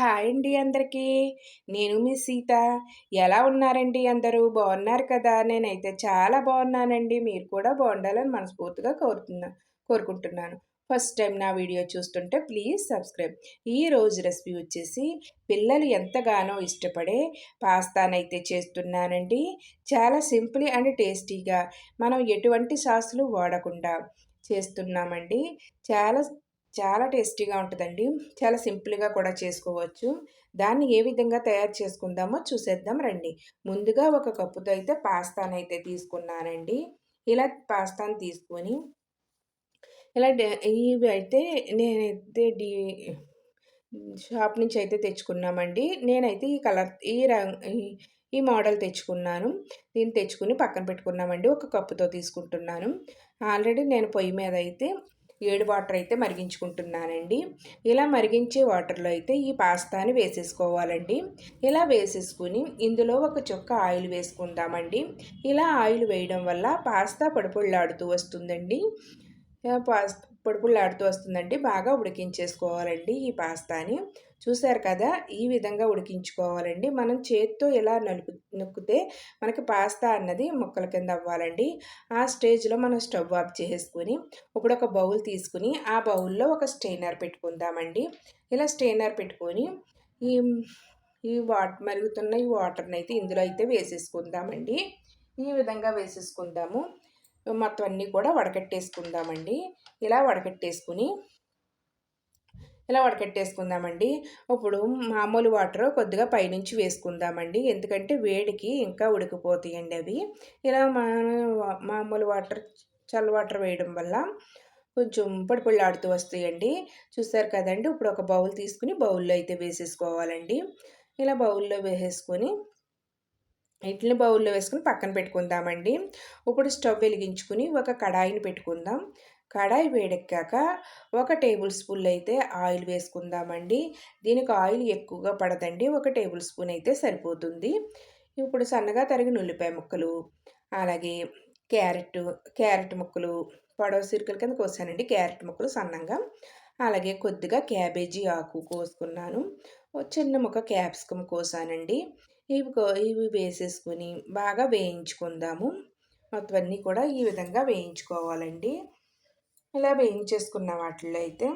Hi అండి అందరికీ. నేను మీ సీత. ఎలా ఉన్నారండి అందరూ? బాగున్నారు కదా? నేనైతే చాలా బాగున్నానండి. మీరు కూడా బాగుండాలని మనస్ఫూర్తిగా కోరుతున్నా కోరుకుంటున్నాను. ఫస్ట్ టైం నా వీడియో చూస్తుంటే ప్లీజ్ సబ్స్క్రైబ్. ఈ రోజు రెసిపీ వచ్చేసి పిల్లలు ఎంతగానో ఇష్టపడే పాస్తానైతే చేస్తున్నానండి. చాలా సింపుల్ అండ్ టేస్టీగా మనం ఎటువంటి సాసులు వాడకుండా చేస్తున్నామండి. చాలా చాలా టేస్టీగా ఉంటుందండి. చాలా సింపుల్గా కూడా చేసుకోవచ్చు. దాన్ని ఏ విధంగా తయారు చేసుకుందామో చూసేద్దాం రండి. ముందుగా ఒక కప్పుతో అయితే పాస్తాను అయితే తీసుకున్నానండి. ఇలా పాస్తాను తీసుకొని ఇలా ఇవి అయితే నేనైతే డి షాప్ నుంచి అయితే తెచ్చుకున్నామండి. నేనైతే ఈ కలర్ ఈ రంగ్ ఈ మోడల్ తెచ్చుకున్నాను. దీన్ని తెచ్చుకుని పక్కన పెట్టుకున్నామండి. ఒక కప్పుతో తీసుకుంటున్నాను. ఆల్రెడీ నేను పొయ్యి మీద అయితే ఏడు వాటర్ అయితే మరిగించుకుంటున్నానండి. ఇలా మరిగించే వాటర్లో అయితే ఈ పాస్తాని వేసేసుకోవాలండి. ఇలా వేసేసుకుని ఇందులో ఒక చుక్క ఆయిల్ వేసుకుందామండి. ఇలా ఆయిల్ వేయడం వల్ల పాస్తా పడుపుళ్ళాడుతూ వస్తుందండి. పాస్తా పొడుపులాడుతూ వస్తుందండి. బాగా ఉడికించేసుకోవాలండి ఈ పాస్తాని. చూసారు కదా ఈ విధంగా ఉడికించుకోవాలండి. మనం చేత్తో ఎలా నలుపు నొక్కితే మనకి పాస్తా అన్నది ముక్కల కింద అవ్వాలండి. ఆ స్టేజ్లో మనం స్టవ్ ఆఫ్ చేసుకుని ఇప్పుడు ఒక బౌల్ తీసుకుని ఆ బౌల్లో ఒక స్టెయినర్ పెట్టుకుందామండి. ఇలా స్టెయినర్ పెట్టుకొని ఈ ఈ వాట్ మరుగుతున్న ఈ వాటర్ని అయితే ఇందులో అయితే వేసేసుకుందామండి. ఈ విధంగా వేసేసుకుందాము. మొత్తం అన్నీ కూడా వడకట్టేసుకుందామండి. ఇలా వడకట్టేసుకుని ఇలా వడకట్టేసుకుందామండి. ఇప్పుడు మామూలు వాటర్ కొద్దిగా పైనుంచి వేసుకుందామండి. ఎందుకంటే వేడికి ఇంకా ఉడికిపోతాయండి అవి. ఇలా మామూలు వాటర్ చల్ల వాటర్ వేయడం వల్ల కొంచెం పొడిపొళ్ళాడుతూ వస్తాయండి. చూస్తారు కదండి ఇప్పుడు ఒక బౌల్ తీసుకుని బౌల్లో అయితే వేసేసుకోవాలండి. ఇలా బౌల్లో వేసేసుకొని ఇడ్లీ బౌల్లో వేసుకుని పక్కన పెట్టుకుందామండి. ఇప్పుడు స్టవ్ వెలిగించుకుని ఒక కడాయిని పెట్టుకుందాం. కడాయి వేడెక్కాక ఒక టేబుల్ స్పూన్ అయితే ఆయిల్ వేసుకుందామండి. దీనికి ఆయిల్ ఎక్కువగా పడదండి. ఒక టేబుల్ స్పూన్ అయితే సరిపోతుంది. ఇప్పుడు సన్నగా తరిగిన ఉల్లిపాయ ముక్కలు అలాగే క్యారెట్ క్యారెట్ ముక్కలు పొడవ సిరుకల కింద కోసానండి. క్యారెట్ ముక్కలు సన్నంగా. అలాగే కొద్దిగా క్యాబేజీ ఆకు కోసుకున్నాను. చిన్న ముక్క క్యాప్సికమ్ కోసానండి. ఇవి ఇవి వేసేసుకొని బాగా వేయించుకుందాము. మొత్తం అన్నీ కూడా ఈ విధంగా వేయించుకోవాలండి. ఇలా వేయించేసుకున్న వాటిల్లో అయితే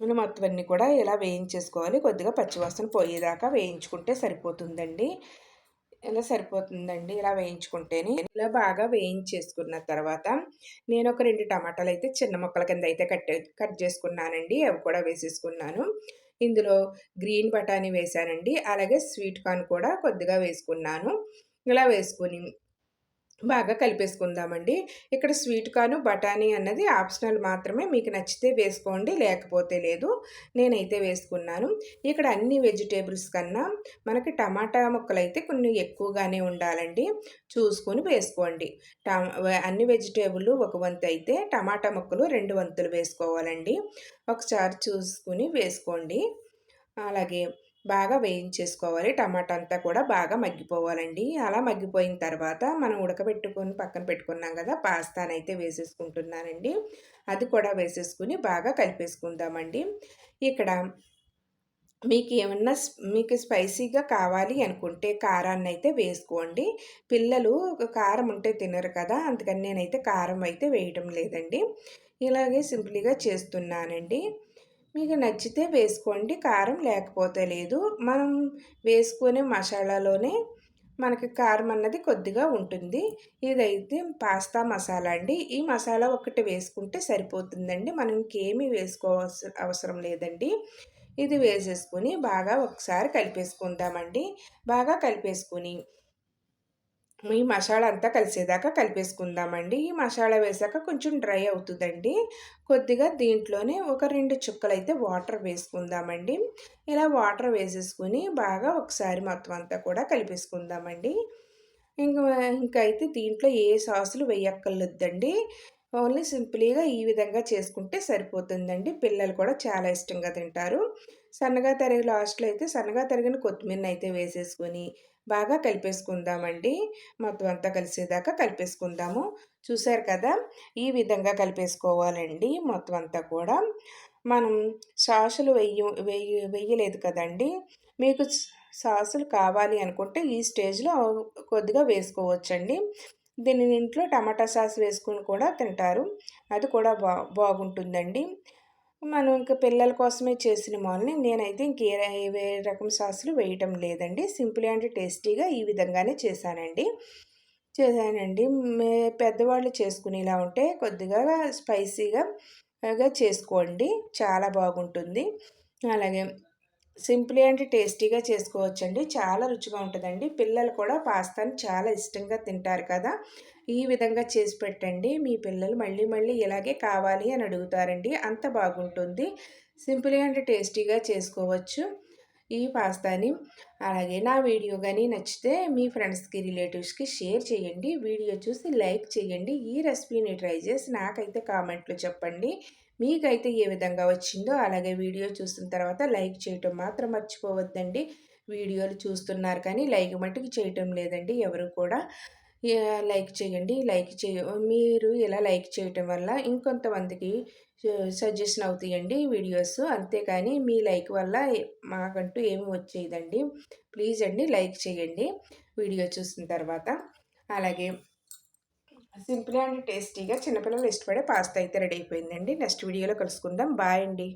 మనం మొత్తం అన్నీ కూడా ఇలా వేయించేసుకోవాలి. కొద్దిగా పచ్చివాసన పోయేదాకా వేయించుకుంటే సరిపోతుందండి. ఇలా సరిపోతుందండి. ఇలా వేయించుకుంటేనే ఇలా బాగా వేయించేసుకున్న తర్వాత నేను ఒక రెండు టమాటాలు అయితే చిన్న మొక్కల కింద అయితే కట్ కట్ చేసుకున్నానండి. అవి కూడా వేసేసుకున్నాను. ఇందులో గ్రీన్ బఠానీ వేసానండి అలాగే స్వీట్ కార్న్ కూడా కొద్దిగా వేసుకున్నాను. ఇలా వేసుకొని బాగా కలిపేసుకుందామండి. ఇక్కడ స్వీట్ కాను బఠానీ అన్నది ఆప్షనల్ మాత్రమే మీకు నచ్చితే వేసుకోండి లేకపోతే లేదు నేనైతే వేసుకున్నాను. ఇక్కడ అన్ని వెజిటేబుల్స్ కన్నా మనకి టమాటా ముక్కలు అయితే కొన్ని ఎక్కువగానే ఉండాలండి. చూసుకొని వేసుకోండి. అన్ని వెజిటేబుల్ ఒక వంతు అయితే టమాటా ముక్కలు రెండు వంతులు వేసుకోవాలండి. ఒకసారి చూసుకుని వేసుకోండి. అలాగే బాగా వేయించేసుకోవాలి. టమాటా అంతా కూడా బాగా మగ్గిపోవాలండి. అలా మగ్గిపోయిన తర్వాత మనం ఉడకబెట్టుకొని పక్కన పెట్టుకున్నాం కదా పాస్తానైతే వేసేసుకుంటున్నానండి. అది కూడా వేసేసుకుని బాగా కలిపేసుకుందామండి. ఇక్కడ మీకు ఏమన్నా మీకు స్పైసీగా కావాలి అనుకుంటే కారాన్ని అయితే వేసుకోండి. పిల్లలు కారం ఉంటే తినరు కదా అందుకని నేనైతే కారం అయితే వేయడం లేదండి. ఇలాగే సింపుల్గా చేస్తున్నానండి. మీకు నచ్చితే వేసుకోండి కారం లేకపోతే లేదు. మనం వేసుకునే మసాలాలోనే మనకి కారం అన్నది కొద్దిగా ఉంటుంది. ఇదైతే పాస్తా మసాలా అండి. ఈ మసాలా ఒకటి వేసుకుంటే సరిపోతుందండి. మనం ఇంకేమీ వేసుకోవాల్సిన అవసరం లేదండి. ఇది వేసేసుకొని బాగా ఒకసారి కలిపేసుకుందామండి. బాగా కలిపేసుకుని ఈ మసాలా అంతా కలిసేదాకా కలిపేసుకుందామండి. ఈ మసాలా వేసాక కొంచెం డ్రై అవుతుందండి. కొద్దిగా దీంట్లోనే ఒక రెండు చుక్కలు అయితే వాటర్ వేసుకుందామండి. ఇలా వాటర్ వేసేసుకుని బాగా ఒకసారి మొత్తం అంతా కూడా కలిపేసుకుందామండి. ఇంకా ఇంకా అయితే దీంట్లో ఏ సాసులు వేయక్కర్లేదండి. ఓన్లీ సింపుల్గా ఈ విధంగా చేసుకుంటే సరిపోతుందండి. పిల్లలు కూడా చాలా ఇష్టంగా తింటారు. సన్నగా తరిగి లాస్ట్లో అయితే సన్నగా తరిగిన కొత్తిమీరని అయితే వేసేసుకొని బాగా కలిపేసుకుందామండి. మొత్తం అంతా కలిసేదాకా కలిపేసుకుందాము. చూసారు కదా? ఈ విధంగా కలిపేసుకోవాలండి మొత్తం అంతా కూడా. మనం సాసులు వెయ్యి వెయ్యి వెయ్యలేదు కదండి? మీకు సాసులు కావాలి అనుకుంటే ఈ స్టేజ్లో కొద్దిగా వేసుకోవచ్చండి. దీని ఇంట్లో టమాటా సాస్ వేసుకుని కూడా తింటారు. అది కూడా బా బాగుంటుందండి. మనం ఇంకా పిల్లల కోసమే చేసిన మాల్ని నేనైతే ఇంకే ఏ రకం సాసులు వేయటం లేదండి. సింపుల్ అండ్ టేస్టీగా ఈ విధంగానే చేశానండి. చేశానండి. పెద్దవాళ్ళు చేసుకునేలా ఉంటే కొద్దిగా స్పైసీగా చేసుకోండి. చాలా బాగుంటుంది. అలాగే సింప్లీ అండ్ టేస్టీగా చేసుకోవచ్చండి. చాలా రుచిగా ఉంటుందండి. పిల్లలు కూడా పాస్తాని చాలా ఇష్టంగా తింటారు కదా. ఈ విధంగా చేసి పెట్టండి. మీ పిల్లలు మళ్ళీ మళ్ళీ ఇలాగే కావాలి అని అడుగుతారండి. అంత బాగుంటుంది. సింపుల్ అండ్ టేస్టీగా చేసుకోవచ్చు ఈ పాస్తాని. అలాగే నా వీడియో కానీ నచ్చితే మీ ఫ్రెండ్స్కి రిలేటివ్స్కి షేర్ చేయండి. వీడియో చూసి లైక్ చేయండి. ఈ రెసిపీని ట్రై చేసి నాకైతే కామెంట్లో చెప్పండి. మీకైతే ఏ విధంగా వచ్చిందో అలాగే వీడియో చూసిన తర్వాత లైక్ చేయటం మాత్రం మర్చిపోవద్దండి. వీడియోలు చూస్తున్నారు కానీ లైక్ మట్టుకు చేయటం లేదండి. ఎవరు కూడా లైక్ చేయండి. లైక్ చేయ మీరు ఇలా లైక్ చేయటం వల్ల ఇంకొంతమందికి సజెషన్ అవుతాయండి వీడియోస్. అంతేకాని మీ లైక్ వల్ల మాకంటూ ఏమి వచ్చేదండి ప్లీజ్ అండి లైక్ చేయండి వీడియో చూసిన తర్వాత. అలాగే సింపుల్ అండ్ టేస్టీగా చిన్నపిల్లలు ఇష్టపడే పాస్తా అయితే రెడీ అయిపోయిందండి. నెక్స్ట్ వీడియోలో కలుసుకుందాం. బాయ్ అండి.